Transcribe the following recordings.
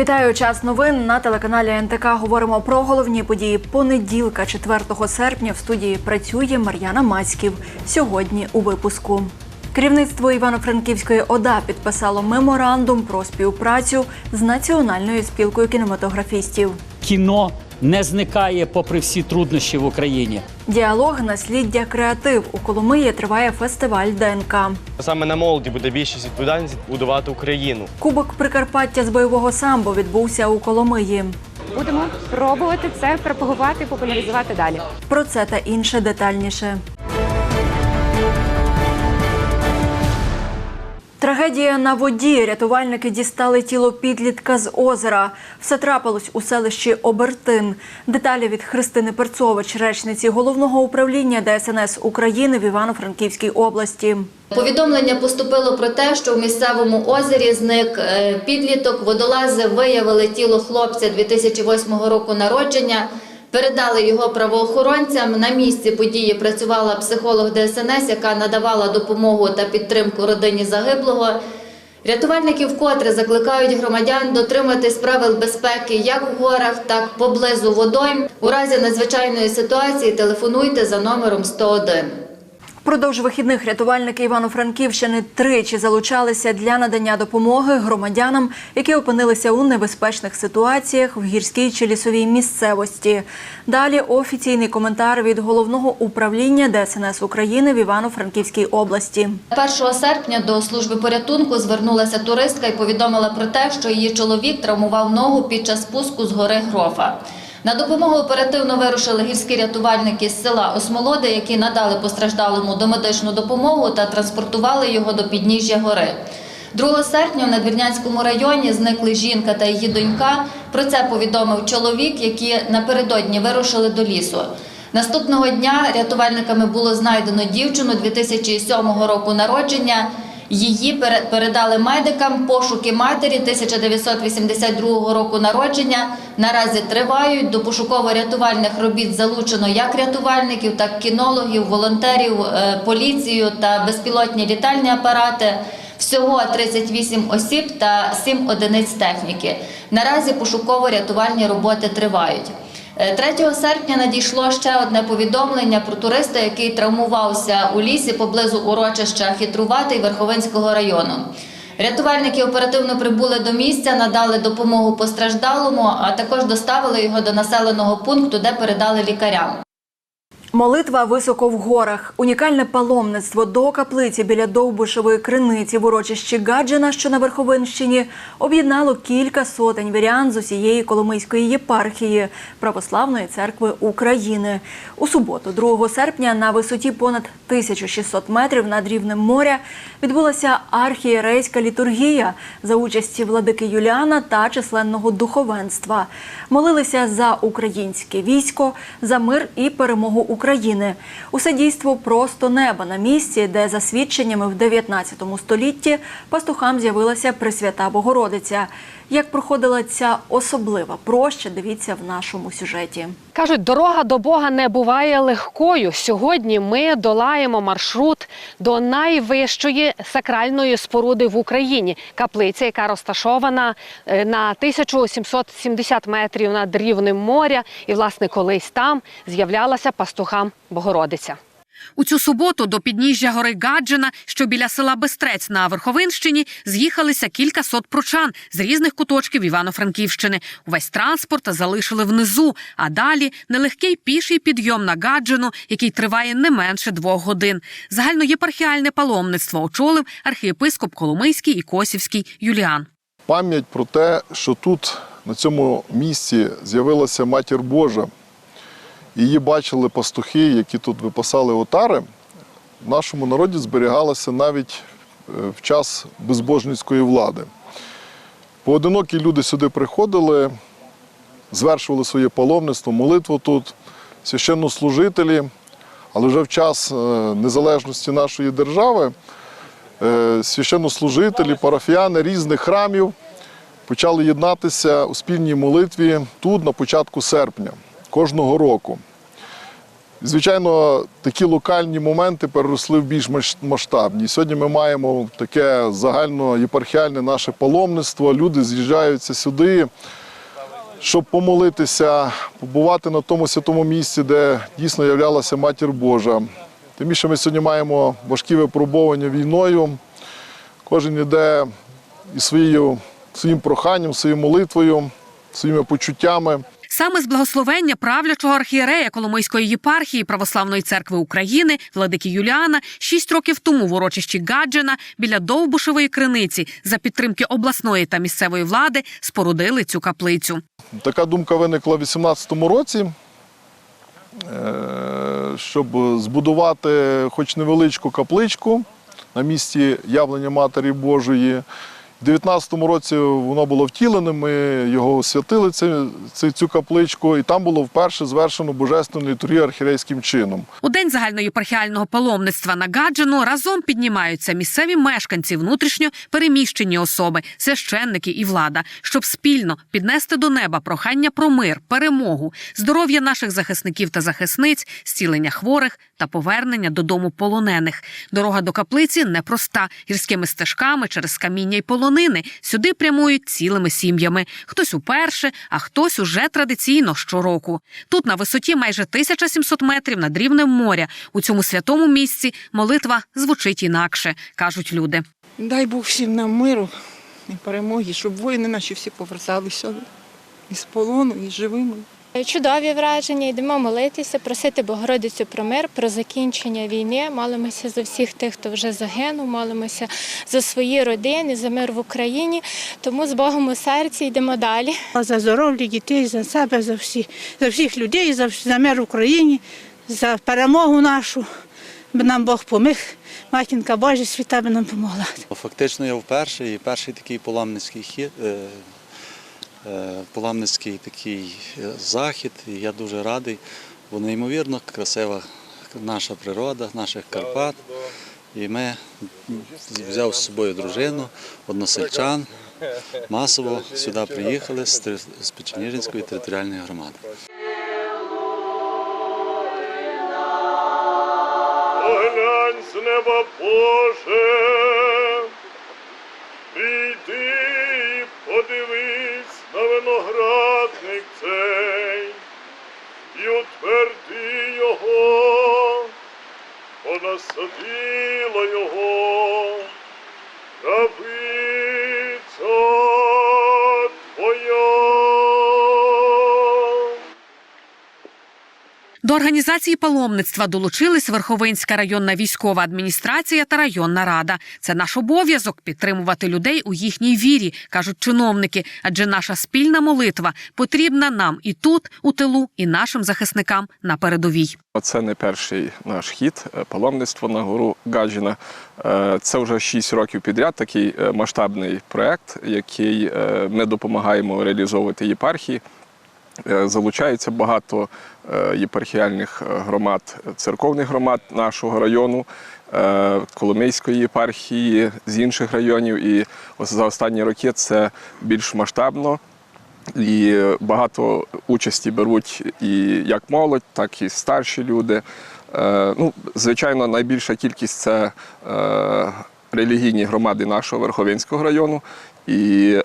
Вітаю час новин на телеканалі НТК. Говоримо про головні події понеділка, 4 серпня. В студії працює Мар'яна Мацьків. Сьогодні у випуску. Керівництво Івано-Франківської ОДА підписало меморандум про співпрацю з Національною спілкою кінематографістів. кіно не зникає попри всі труднощі в Україні. Діалог насліддя креатив у Коломиї триває фестиваль ДНК. Саме на молоді буде більшість відповідальність будувати Україну. Кубок Прикарпаття з бойового самбо відбувся у Коломиї. Будемо пробувати це пропагувати, популяризувати далі. Про це та інше детальніше. Трагедія на воді. Рятувальники дістали тіло підлітка з озера. Все трапилось у селищі Обертин. Деталі від Христини Перцович, речниці головного управління ДСНС України в Івано-Франківській області. Повідомлення поступило про те, що в місцевому озері зник е, підліток. Водолази виявили тіло хлопця 2008 року народження. Передали його правоохоронцям. На місці події працювала психолог ДСНС, яка надавала допомогу та підтримку родині загиблого. Рятувальники вкотре закликають громадян дотриматись правил безпеки як в горах, так поблизу водойм. У разі надзвичайної ситуації телефонуйте за номером 101. Впродовж вихідних рятувальники Івано-Франківщини тричі залучалися для надання допомоги громадянам, які опинилися у небезпечних ситуаціях в гірській чи лісовій місцевості. Далі офіційний коментар від головного управління ДСНС України в Івано-Франківській області. 1 серпня до служби порятунку звернулася туристка і повідомила про те, що її чоловік травмував ногу під час спуску з гори Грофа. На допомогу оперативно вирушили гірські рятувальники з села Осмолоди, які надали постраждалому домедичну допомогу та транспортували його до підніжжя гори. 2 серпня в Надвірнянському районі зникли жінка та її донька. Про це повідомив чоловік, які напередодні вирушили до лісу. Наступного дня рятувальниками було знайдено дівчину 2007 року народження. Її пере- передали медикам. Пошуки матері 1982 року народження наразі тривають. До пошуково-рятувальних робіт залучено як рятувальників, так і кінологів, волонтерів, е, поліцію та безпілотні літальні апарати. Всього 38 осіб та 7 одиниць техніки. Наразі пошуково-рятувальні роботи тривають. Е, 3 серпня надійшло ще одне повідомлення про туриста, який травмувався у лісі поблизу урочища Хитруватий Верховинського району. Рятувальники оперативно прибули до місця, надали допомогу постраждалому, а також доставили його до населеного пункту, де передали лікарям. Молитва високо в горах. Унікальне паломництво до каплиці біля Довбушевої криниці в урочищі Гаджина, що на Верховинщині, об'єднало кілька сотень вірян з усієї Коломийської єпархії Православної церкви України. У суботу, 2 серпня, на висоті понад 1600 метрів над рівнем моря відбулася архієрейська літургія за участі владики Юліана та численного духовенства. Молилися за українське військо, за мир і перемогу України. Усе дійство просто неба на місці, де за свідченнями в 19 столітті пастухам з'явилася Пресвята Богородиця. Як проходила ця особлива проща, дивіться в нашому сюжеті. Кажуть, дорога до Бога не буває легкою. Сьогодні ми долаємо маршрут до найвищої сакральної споруди в Україні каплиця, яка розташована е, на 1770 метрів над рівнем моря. І, власне, колись там з'являлася пастухам Богородиця. У цю суботу до підніжжя гори Гаджина, що біля села Бестрець на Верховинщині, з'їхалися кілька сот прочан з різних куточків Івано-Франківщини. Увесь транспорт залишили внизу, а далі нелегкий піший підйом на Гаджину, який триває не менше двох годин. Загальноєпархіальне паломництво очолив архієпископ Коломийський і Косівський Юліан. пам'ять про те, що тут, на цьому місці, з'явилася матір Божа. Її бачили пастухи, які тут випасали отари. В нашому народі зберігалася навіть е, в час безбожницької влади. Поодинокі люди сюди приходили, звершували своє паломництво, молитву тут, священнослужителі, але вже в час е, незалежності нашої держави е, священнослужителі, парафіяни різних храмів почали єднатися у спільній молитві тут на початку серпня кожного року. Звичайно, такі локальні моменти переросли в більш масштабні. Сьогодні ми маємо таке загально єпархіальне наше паломництво. Люди з'їжджаються сюди, щоб помолитися, побувати на тому святому місці, де дійсно являлася Матір Божа. Тим більше ми сьогодні маємо важкі випробування війною. Кожен йде із своєю, своїм проханням, своєю молитвою, своїми почуттями. Саме з благословення правлячого архієрея Коломийської єпархії Православної церкви України владики Юліана шість років тому в урочищі Гаджина біля Довбушевої криниці за підтримки обласної та місцевої влади спорудили цю каплицю. Така думка виникла в 2018 році, е, щоб збудувати хоч невеличку капличку на місці явлення Матері Божої. У 2019 році воно було втілене, ми його освятили, цю, цю, капличку, і там було вперше звершено божественну літургію архірейським чином. У день загальноєпархіального паломництва на Гаджину разом піднімаються місцеві мешканці, внутрішньо переміщені особи, священники і влада, щоб спільно піднести до неба прохання про мир, перемогу, здоров'я наших захисників та захисниць, зцілення хворих та повернення додому полонених. Дорога до каплиці непроста гірськими стежками через каміння й полонини. Сюди прямують цілими сім'ями. Хтось уперше, а хтось уже традиційно щороку. Тут на висоті майже 1700 метрів над рівнем моря. У цьому святому місці молитва звучить інакше, кажуть люди. Дай Бог всім нам миру і перемоги, щоб воїни наші всі поверталися із полону, і живими. Чудові враження, йдемо молитися, просити Богородицю про мир, про закінчення війни. Молимося за всіх тих, хто вже загинув, молимося за свої родини, за мир в Україні. Тому з Богом у серці йдемо далі. За здоров'я дітей, за себе, за всіх, за всіх людей, за, за мир в Україні, за перемогу нашу. Би нам Бог поміг, матінка Божа світа би нам помогла. Фактично я вперше і перший такий паламницький хід, е, е, такий е, захід. І я дуже радий, бо неймовірно красива наша природа, наших Карпат. І ми взяв з собою дружину, односельчан. Масово сюди приїхали з Печеніжинської територіальної громади. Поглянь з неба Боже, прийди і подивись на виноградник цей, і утверди його, понасадила його, організації паломництва долучились Верховинська районна військова адміністрація та районна рада. Це наш обов'язок підтримувати людей у їхній вірі, кажуть чиновники. Адже наша спільна молитва потрібна нам і тут, у тилу, і нашим захисникам на передовій. Це не перший наш хід е, паломництво на гору Гаджина. Е, Це вже 6 років підряд такий е, масштабний проект, який ми допомагаємо реалізовувати єпархії. Е, Залучається багато е, єпархіальних е, громад, церковних громад нашого району, Коломийської єпархії з інших районів. І ось за останні роки це більш масштабно. І багато участі беруть і як молодь, так і старші люди. Ну, звичайно, найбільша кількість це релігійні громади нашого Верховинського району. І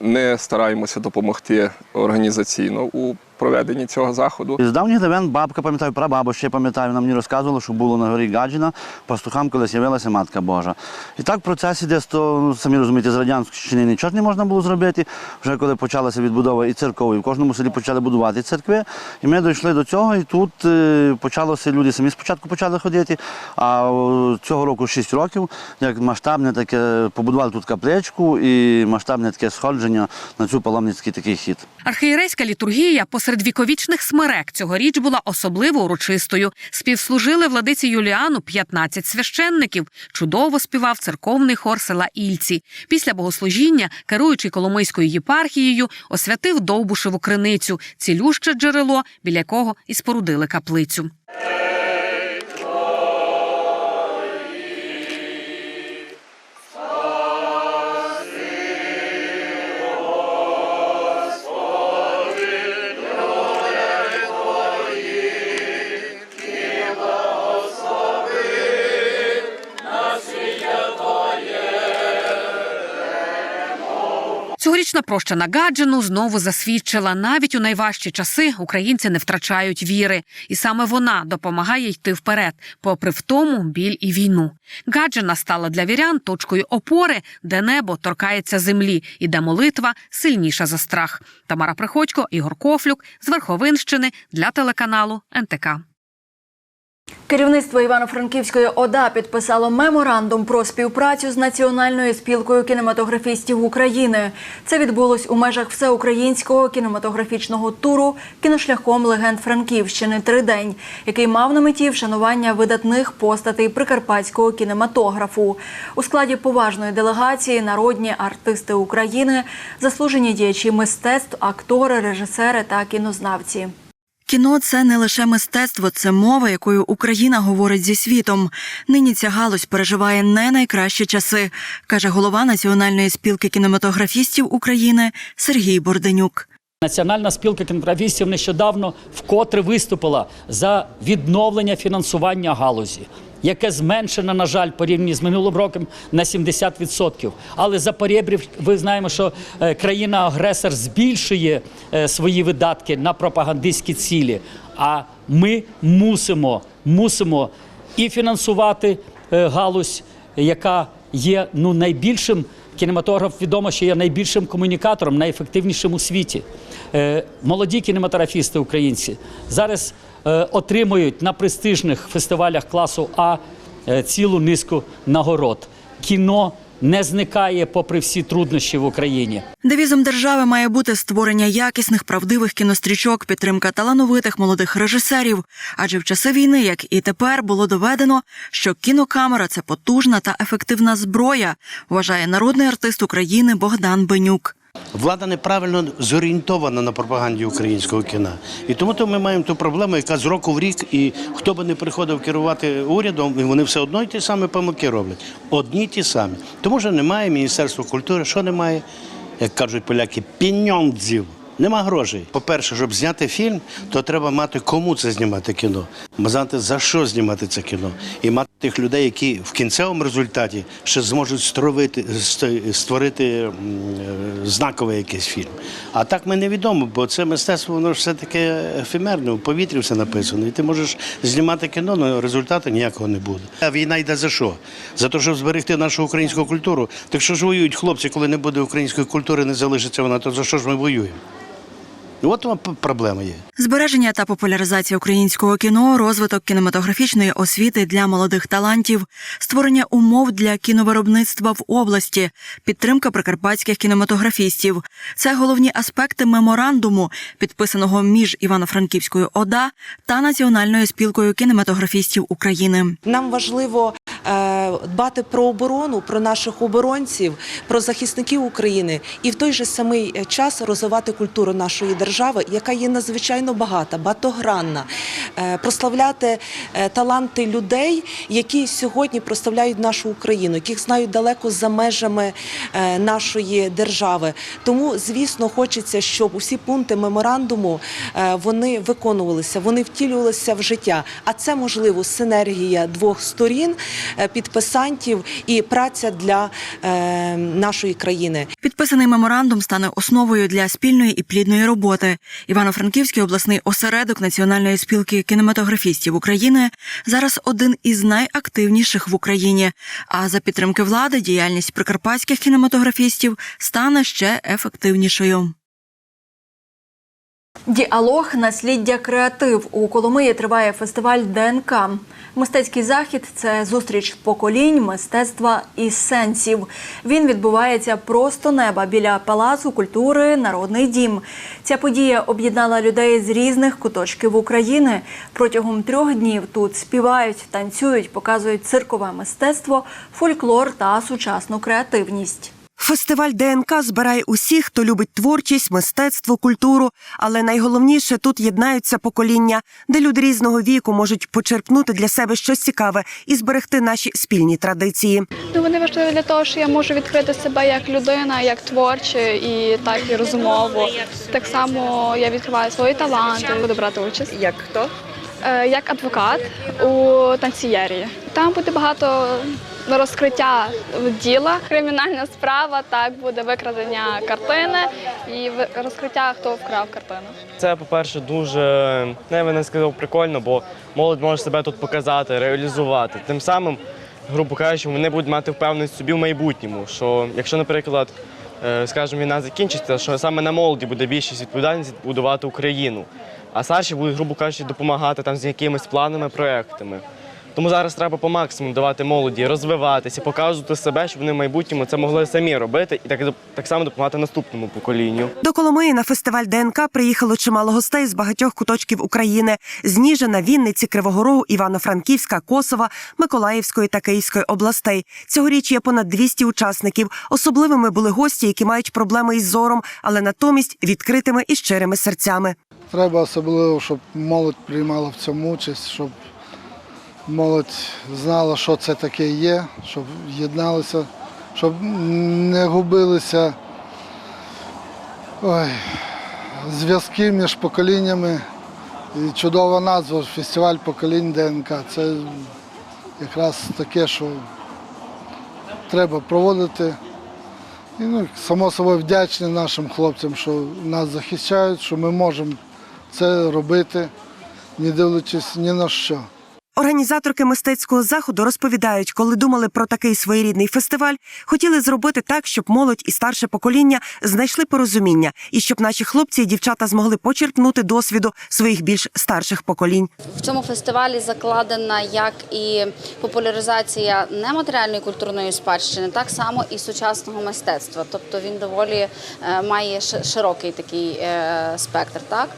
е, ми стараємося допомогти організаційно. У проведенні цього заходу. З давніх давен бабка, пам'ятаю, прабабу ще пам'ятаю, вона мені розказувала, що було на горі Гаджина, пастухам колись явилася Матка Божа. І так процес іде, того, ну, самі розумієте, з радянської нічого не можна було зробити. Вже коли почалася відбудова і церков, і в кожному селі почали будувати церкви. І ми дійшли до цього, і тут е, почалося, люди самі спочатку почали ходити, а цього року 6 років, як масштабне таке, побудували тут капличку і масштабне таке сходження на цю паломницький такий хід. Архієрейська літургія посеред віковічних смерек цьогоріч була особливо урочистою. Співслужили владиці Юліану 15 священників. Чудово співав церковний хор села Ільці. Після богослужіння, керуючий Коломийською єпархією, освятив Довбушеву криницю, цілюще джерело, біля якого і спорудили каплицю. Цьогорічна проща на знову засвідчила, навіть у найважчі часи українці не втрачають віри, і саме вона допомагає йти вперед, попри втому, біль і війну. Гаджина стала для вірян точкою опори, де небо торкається землі, і де молитва сильніша за страх. Тамара Приходько, Ігор Кофлюк з Верховинщини для телеканалу НТК. Керівництво Івано-Франківської ОДА підписало меморандум про співпрацю з Національною спілкою кінематографістів України. Це відбулось у межах всеукраїнського кінематографічного туру кіношляхом легенд Франківщини Тридень, який мав на меті вшанування видатних постатей прикарпатського кінематографу. У складі поважної делегації народні артисти України, заслужені діячі мистецтв, актори, режисери та кінознавці. Кіно це не лише мистецтво, це мова, якою Україна говорить зі світом. Нині ця галузь переживає не найкращі часи, каже голова Національної спілки кінематографістів України Сергій Борденюк. Національна спілка кінематографістів нещодавно вкотре виступила за відновлення фінансування галузі, яке зменшено, на жаль, порівняно з минулим роком на 70%. Але за порєбрів ви знаємо, що е, країна-агресор збільшує е, свої видатки на пропагандистські цілі. А ми мусимо, мусимо і фінансувати е, галузь, яка є ну найбільшим. Кінематограф відомо, що є найбільшим комунікатором, найефективнішим у світі. Молоді кінематографісти українці зараз отримують на престижних фестивалях класу А е, цілу низку нагород. Кіно не зникає попри всі труднощі в Україні. Девізом держави має бути створення якісних правдивих кінострічок, підтримка талановитих молодих режисерів. Адже в часи війни, як і тепер, було доведено, що кінокамера це потужна та ефективна зброя, вважає народний артист України Богдан Бенюк. Влада неправильно зорієнтована на пропаганді українського кіна. І тому то ми маємо ту проблему, яка з року в рік, і хто би не приходив керувати урядом, і вони все одно й ті самі помилки роблять. Одні ті самі. Тому що немає Міністерства культури, що немає, як кажуть поляки, піньондзів. Нема грошей. По-перше, щоб зняти фільм, то треба мати кому це знімати кіно, знати за що знімати це кіно, і мати тих людей, які в кінцевому результаті ще зможуть створити, створити е, знаковий якийсь фільм. А так ми невідомо, бо це мистецтво воно все таке ефемерне, у повітрі все написано. І ти можеш знімати кіно, але результату ніякого не буде. А війна йде за що? За те, щоб зберегти нашу українську культуру. Так що ж воюють хлопці, коли не буде української культури, не залишиться вона, то за що ж ми воюємо? От вам проблема є. Збереження та популяризація українського кіно, розвиток кінематографічної освіти для молодих талантів, створення умов для кіновиробництва в області, підтримка прикарпатських кінематографістів це головні аспекти меморандуму, підписаного між Івано-Франківською ОДА та Національною спілкою кінематографістів України. Нам важливо дбати про оборону, про наших оборонців, про захисників України і в той же самий е, час розвивати культуру нашої держави, яка є надзвичайно багата, багатогранна, е, прославляти е, таланти людей, які сьогодні прославляють нашу Україну, яких знають далеко за межами е, нашої держави. Тому, звісно, хочеться, щоб усі пункти меморандуму е, вони виконувалися, вони втілювалися в життя. А це можливо синергія двох сторін, е, підписантів і праця для е, нашої країни. Підписаний меморандум стане основою для спільної і плідної роботи. Івано-Франківський обласний осередок Національної спілки кінематографістів України зараз один із найактивніших в Україні. А за підтримки влади діяльність прикарпатських кінематографістів стане ще ефективнішою. Діалог насліддя креатив у Коломиї триває фестиваль ДНК. Мистецький захід це зустріч поколінь, мистецтва і сенсів. Він відбувається просто неба біля палацу культури Народний дім. Ця подія об'єднала людей з різних куточків України. Протягом трьох днів тут співають, танцюють, показують циркове мистецтво, фольклор та сучасну креативність. Фестиваль ДНК збирає усіх, хто любить творчість, мистецтво, культуру. Але найголовніше тут єднаються покоління, де люди різного віку можуть почерпнути для себе щось цікаве і зберегти наші спільні традиції. Ну, вони важливі для того, що я можу відкрити себе як людина, як творче і так і розумово. Так само я відкриваю свої таланти, буду брати участь. Як хто? Як адвокат у танцієрії. Там буде багато розкриття діла. Кримінальна справа, так, буде викрадення картини і розкриття, хто вкрав картину. Це, по-перше, дуже, я би не сказав, прикольно, бо молодь може себе тут показати, реалізувати. Тим самим, грубо кажучи, вони будуть мати впевненість собі в майбутньому. Що якщо, наприклад, е, скажімо, війна закінчиться, що саме на молоді буде більшість відповідальність будувати Україну, а старші будуть, грубо кажучи, допомагати там з якимись планами, проектами. Тому зараз треба по максимуму давати молоді, розвиватися, показувати себе, щоб вони в майбутньому це могли самі робити і так, так само допомагати наступному поколінню. До Коломиї на фестиваль ДНК приїхало чимало гостей з багатьох куточків України: з Ніжина, Вінниці, Кривого Рогу, Івано-Франківська, Косова, Миколаївської та Київської областей. Цьогоріч є понад 200 учасників. Особливими були гості, які мають проблеми із зором, але натомість відкритими і щирими серцями. Треба особливо, щоб молодь приймала в цьому участь, щоб молодь знала, що це таке є, щоб єдналися, щоб не губилися ой, зв'язки між поколіннями. І чудова назва фестиваль поколінь ДНК. Це якраз таке, що треба проводити. І, ну, само собою вдячні нашим хлопцям, що нас захищають, що ми можемо це робити, не дивлячись ні на що. Організаторки мистецького заходу розповідають, коли думали про такий своєрідний фестиваль, хотіли зробити так, щоб молодь і старше покоління знайшли порозуміння, і щоб наші хлопці і дівчата змогли почерпнути досвіду своїх більш старших поколінь. В цьому фестивалі закладена як і популяризація нематеріальної культурної спадщини, так само і сучасного мистецтва. Тобто він доволі е, має широкий такий е, спектр. Так?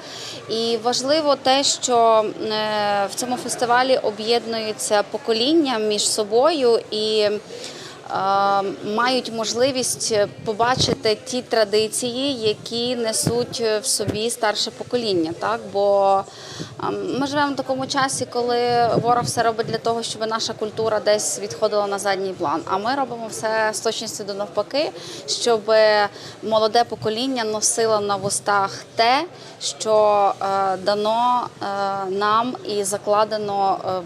І важливо те, що е, в цьому фестивалі об'єднуються покоління між собою і мають можливість побачити ті традиції, які несуть в собі старше покоління. Так? Бо е, ми живемо в такому часі, коли ворог все робить для того, щоб наша культура десь відходила на задній план. А ми робимо все з точністю до навпаки, щоб молоде покоління носило на вустах те, що е, дано е, нам і закладено е,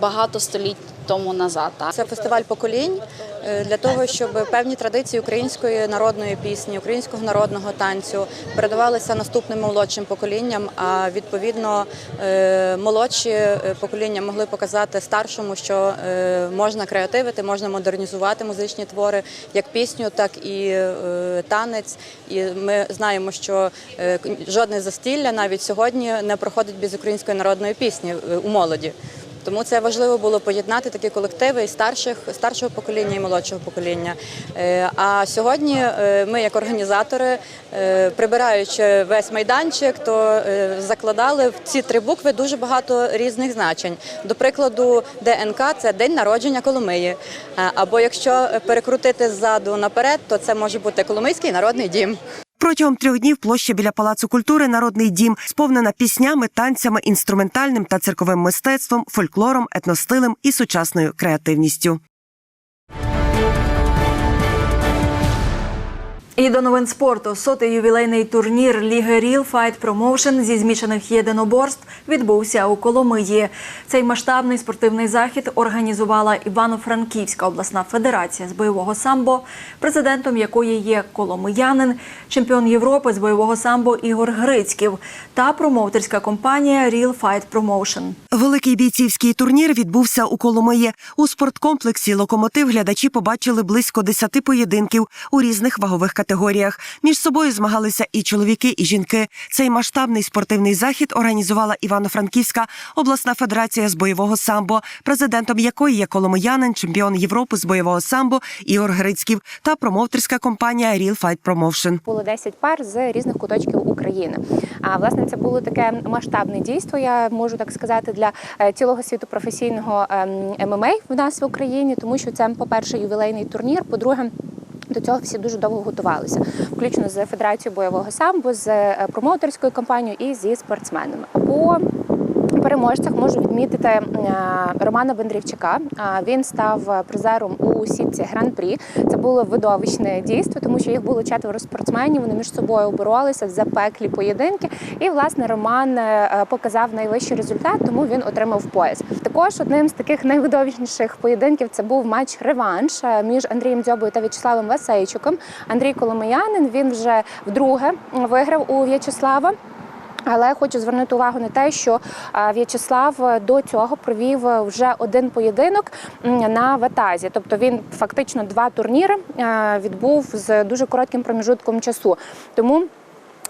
багато століть тому назад. Це фестиваль поколінь е, для того, щоб певні традиції української народної пісні, українського народного танцю передавалися наступним молодшим поколінням. А відповідно е, молодші е, покоління могли показати старшому, що можна креативити, можна модернізувати музичні твори, як пісню, так і танець. І ми знаємо, що жодне застілля навіть сьогодні не проходить без української народної пісні у молоді. Тому це важливо було поєднати такі колективи і старших, старшого покоління і молодшого покоління. Е, А сьогодні е, ми, як організатори, е, прибираючи весь майданчик, то закладали в ці три букви дуже багато різних значень. До прикладу, ДНК це день народження Коломиї. Або якщо перекрутити ззаду наперед, то це може бути Коломийський народний дім. Протягом трьох днів площа біля Палацу культури Народний дім сповнена піснями, танцями, інструментальним та цирковим мистецтвом, фольклором, етностилем і сучасною креативністю. І до новин спорту. Сотий ювілейний турнір Ліги Real Fight Promotion зі змішаних єдиноборств відбувся у Коломиї. Цей масштабний спортивний захід організувала Івано-Франківська обласна федерація з бойового самбо, президентом якої є коломиянин, чемпіон Європи з бойового самбо Ігор Грицьків та промоутерська компанія Real Fight Promotion. Великий бійцівський турнір відбувся у Коломиї. У спорткомплексі Локомотив глядачі побачили близько десяти поєдинків у різних вагових категоріях. Між собою змагалися і чоловіки, і жінки. Цей масштабний спортивний захід організувала Івано-Франківська обласна федерація з бойового самбо, президентом якої є коломиянин, чемпіон Європи з бойового самбо Ігор Грицьків та промоутерська компанія Real Fight Promotion. Було 10 пар з різних куточків України. А власне це було таке масштабне дійство. Я можу так сказати для е, цілого світу професійного ем, ММА в нас в Україні, тому що це, по-перше, ювілейний турнір. По-друге, до цього всі дуже довго готувалися, включно з федерацією бойового самбо, з е, промоутерською компанією і зі спортсменами. По переможцях можу відмітити е, Романа Бендрівчака. Він став призером у сітці гран-прі. Це було видовищне дійство, тому що їх було четверо спортсменів. Вони між собою боролися в запеклі поєдинки. І власне Роман е, показав найвищий результат, тому він отримав пояс. Також одним з таких найвидовищніших поєдинків це був матч реванш е, між Андрієм Дзьобою та В'ячеславом Васейчуком. Андрій Коломиянин він вже вдруге виграв у В'ячеслава. Але хочу звернути увагу на те, що В'ячеслав е, до цього провів е, вже один поєдинок на ватазі. Тобто він фактично два турніри е, відбув з дуже коротким проміжутком часу. Тому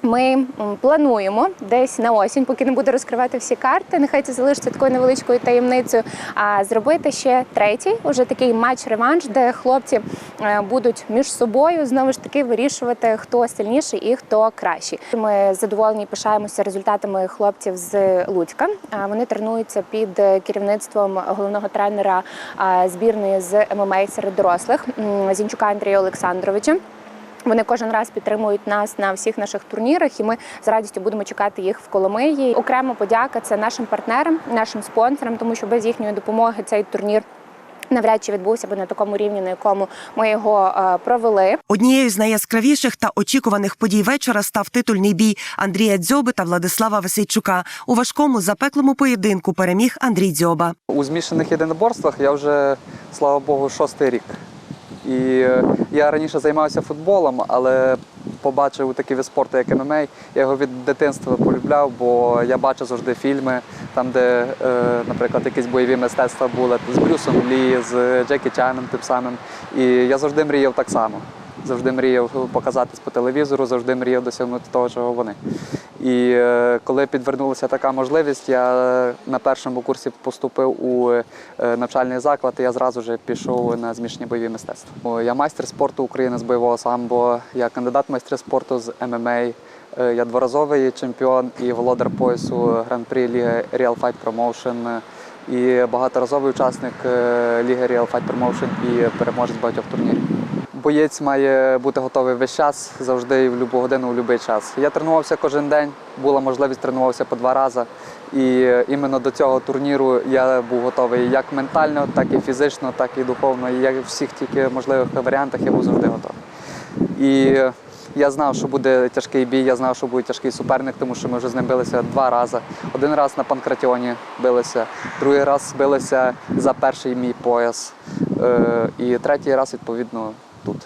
ми плануємо десь на осінь, поки не буду розкривати всі карти. Нехай це залишиться такою невеличкою таємницею. А зробити ще третій, уже такий матч-реванш, де хлопці е, будуть між собою знову ж таки вирішувати, хто сильніший і хто кращий. Ми задоволені і пишаємося результатами хлопців з Луцька. Вони тренуються під е, керівництвом головного тренера збірної з ММА серед дорослих Зінчука Андрія Олександровича. Вони кожен раз підтримують нас на всіх наших турнірах, і ми з радістю будемо чекати їх в Коломиї. Окрема подяка це нашим партнерам, нашим спонсорам, тому що без їхньої допомоги цей турнір. Навряд чи відбувся би на такому рівні, на якому ми його е, провели. Однією з найяскравіших та очікуваних подій вечора став титульний бій Андрія Дзьоби та Владислава Васильчука. У важкому запеклому поєдинку переміг Андрій Дзьоба. У змішаних єдиноборствах я вже, слава Богу, шостий рік. І е, я раніше займався футболом, але побачив такий вид спорту, як ММА. Я його від дитинства полюбляв, бо я бачив завжди фільми, там, де, е, наприклад, якісь бойові мистецтва були з Брюсом Лі, з Джекі Чаном тим самим. І я завжди мріяв так само. Завжди мріяв показатись по телевізору, завжди мріяв досягнути того, чого вони. І е, коли підвернулася така можливість, я на першому курсі поступив у е, навчальний заклад, і я зразу ж пішов на змішані бойові мистецтва. Я майстер спорту України з бойового самбо, я кандидат майстри спорту з ММА, е, я дворазовий чемпіон і володар поясу Гран-прі Ліги Real Fight Promotion, і багаторазовий учасник Ліги Real Fight Promotion і переможець багатьох турнірів. Боєць має бути готовий весь час, завжди і в будь-яку годину, в будь-який час. Я тренувався кожен день, була можливість тренувався по два рази. І іменно до цього турніру я був готовий як ментально, так і фізично, так і духовно. І як в всіх тільки можливих варіантах я був завжди готовий. І я знав, що буде тяжкий бій, я знав, що буде тяжкий суперник, тому що ми вже з ним билися два рази. Один раз на Панкратіоні билися, другий раз билися за перший мій пояс. Е, І третій раз, відповідно, тут.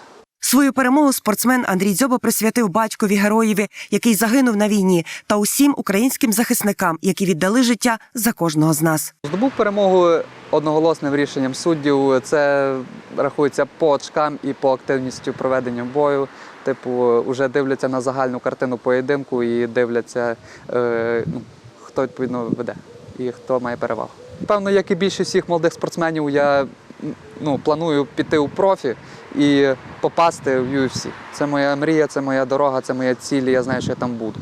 Свою перемогу спортсмен Андрій Дзьоба присвятив батькові героєві, який загинув на війні, та усім українським захисникам, які віддали життя за кожного з нас. Здобув перемогу одноголосним рішенням суддів. Це рахується по очкам і по активністю проведення бою. Типу, вже дивляться на загальну картину поєдинку і дивляться, е, ну, хто відповідно веде і хто має перевагу. Певно, як і більшість всіх молодих спортсменів, я ну, планую піти у профі і попасти в UFC. Це моя мрія, це моя дорога, це моя ціль, і я знаю, що я там буду.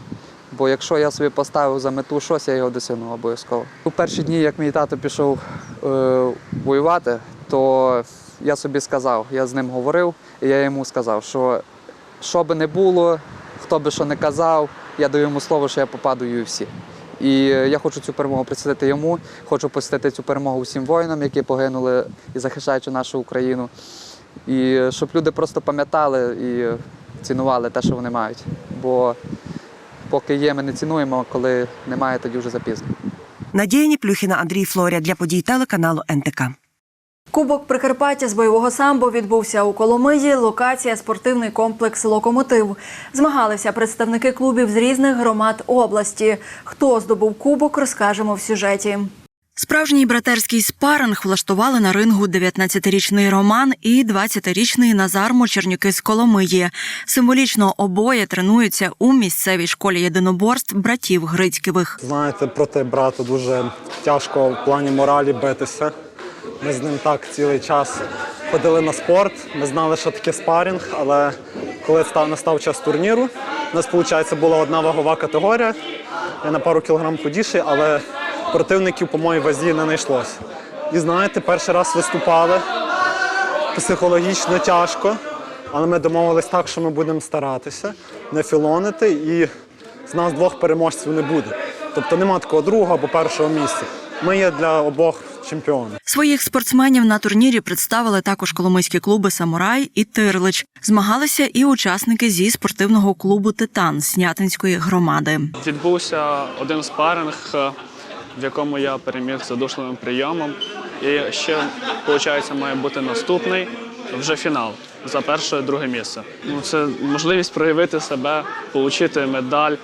Бо якщо я собі поставив за мету щось, я його досягну обов'язково. У перші дні, як мій тато пішов е, воювати, то я собі сказав, я з ним говорив, і я йому сказав, що що би не було, хто би що не казав, я даю йому слово, що я попаду в UFC. І е, я хочу цю перемогу присвятити йому, хочу посвятити цю перемогу всім воїнам, які погинули і захищаючи нашу Україну. І е, щоб люди просто пам'ятали і цінували те, що вони мають. Бо поки є, ми не цінуємо, коли немає, тоді вже запізно. Надія Ніплюхіна, Андрій Флоря для подій телеканалу НТК. Кубок Прикарпаття з бойового самбо відбувся у Коломиї. Локація спортивний комплекс Локомотив. Змагалися представники клубів з різних громад області. Хто здобув кубок, розкажемо в сюжеті. Справжній братерський спаринг влаштували на рингу 19-річний Роман і 20-річний Назар Мочернюки з Коломиї. Символічно обоє тренуються у місцевій школі єдиноборств братів Грицьківих. Знаєте, проти брата дуже тяжко в плані моралі битися. Ми з ним так цілий час ходили на спорт. Ми знали, що таке спарінг, але коли став настав час турніру, у нас, виходить, була одна вагова категорія. Я на пару кілограм худіший, але противників по моїй вазі не знайшлося. І знаєте, перший раз виступали психологічно тяжко, але ми домовились так, що ми будемо старатися, не філонити, і з нас двох переможців не буде. Тобто нема такого другого або першого місця. Ми є для обох чемпіонів. Своїх спортсменів на турнірі представили також коломийські клуби Самурай і Тирлич. Змагалися і учасники зі спортивного клубу Титан Снятинської громади. Відбувся один спаринг, е, в якому я переміг задушливим прийомом. І ще, виходить, має бути наступний вже фінал за перше друге місце. Ну, це можливість проявити себе, отримати медаль,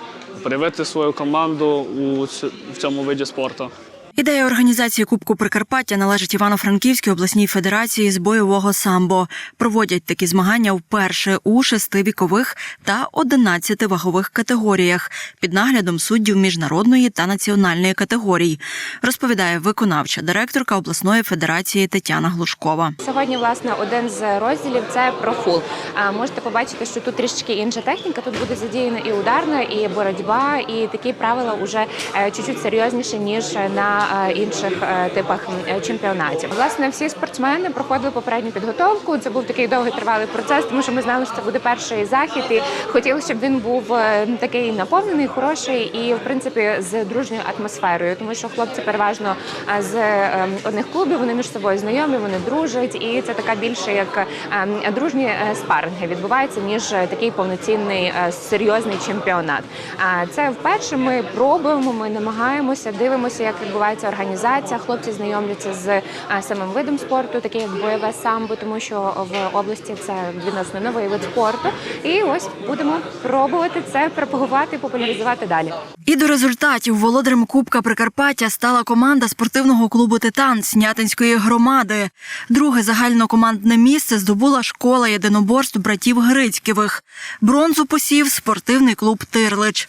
проявити свою команду у цьому виді спорту. Ідея організації Кубку Прикарпаття належить Івано-Франківській обласній федерації з бойового самбо. Проводять такі змагання вперше у шести вікових та 11 вагових категоріях під наглядом суддів міжнародної та національної категорій, розповідає виконавча директорка обласної федерації Тетяна Глушкова. Сьогодні, власне, один з розділів це про фул. А можете побачити, що тут трішки інша техніка. Тут буде задіяна і ударна, і боротьба, і такі правила вже е, чуть-чуть серйозніші ніж на інших е, типах чемпіонатів. Власне, всі спортсмени проходили попередню підготовку. Це був такий довгий тривалий процес, тому що ми знали, що це буде перший захід, і хотіли, щоб він був е, такий наповнений, хороший і, в принципі, з дружньою атмосферою, тому що хлопці переважно е, з е, одних клубів вони між собою знайомі, вони дружать, і це така більше як е, дружні е, спаринги відбуваються, ніж е, такий повноцінний е, серйозний чемпіонат. А це вперше ми пробуємо, ми намагаємося, дивимося, як відбувається організація. Хлопці знайомляться з е, самим видом спорту, такий як бойове самбо, тому що в області це відносно новий вид спорту. І ось будемо пробувати це пропагувати, популяризувати далі. І до результатів володарем Кубка Прикарпаття стала команда спортивного клубу Титан Снятинської громади. Друге загальнокомандне місце здобула школа єдиноборств братів Грицьківих. Бронзу посів спортивний клуб Тирлич.